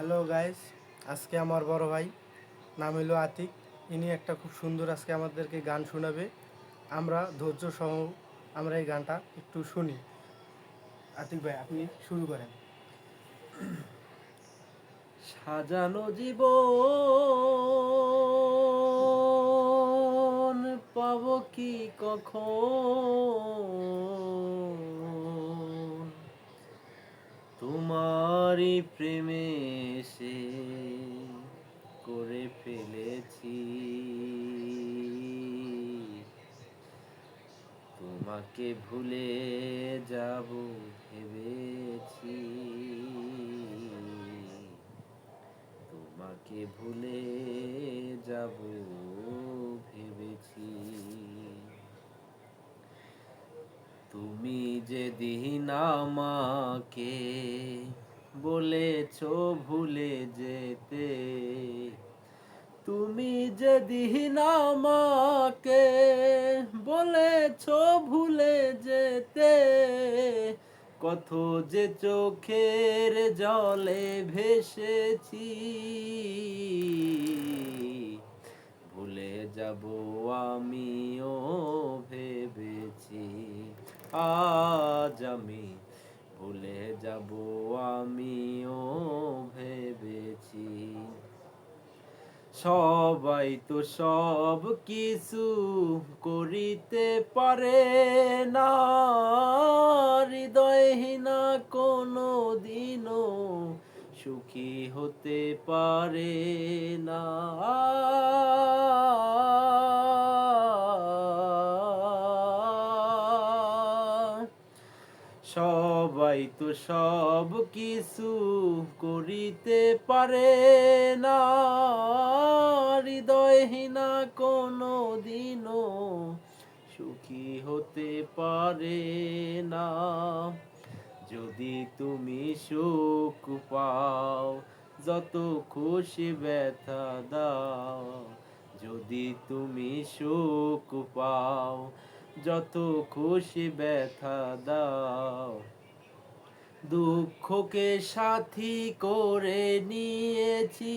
Hello guys আজকে আমার বড় ভাই, নাম হলো আতিক। ইনি একটা খুব সুন্দর আজকে আমাদেরকে গান শোনাবে। আমরা ধৈর্য সহ আমরা এই গানটা একটু শুনি। আতিক ভাই, আপনি শুরু করেন। সাজানো জীবন পাব কি কখন? তোমারই প্রেমে করে ফেলেছি। তোমাকে ভুলে যাব ভেবেছি। তোমাকে ভুলে যাব ভেবেছি। তুমি যে যেদিন আমাকে বলেছ ভুলে যেতে যেদিন আমাকে বলেছ ভুলে যেতে। কত যে চোখের জলে ভেসেছি, ভুলে যাব আমিও ভেবেছি। আজ আমি ভুলে যাব আমিও ভেবেছি সবাই তো সব কিছু করিতে পারে না। হৃদয়হীনা কোনো দিনও সুখী হতে পারে না। সবাই তো সব কিছু করিতে পারে না। হৃদয়হীনা কোনো দিনও সুখী হতে পারে না। যদি তুমি সুখ পাও, যত খুশি ব্যথা দাও। যদি তুমি সুখ পাও, যত খুশি ব্যথা দাও। দুঃখকে সাথী করে নিয়েছি।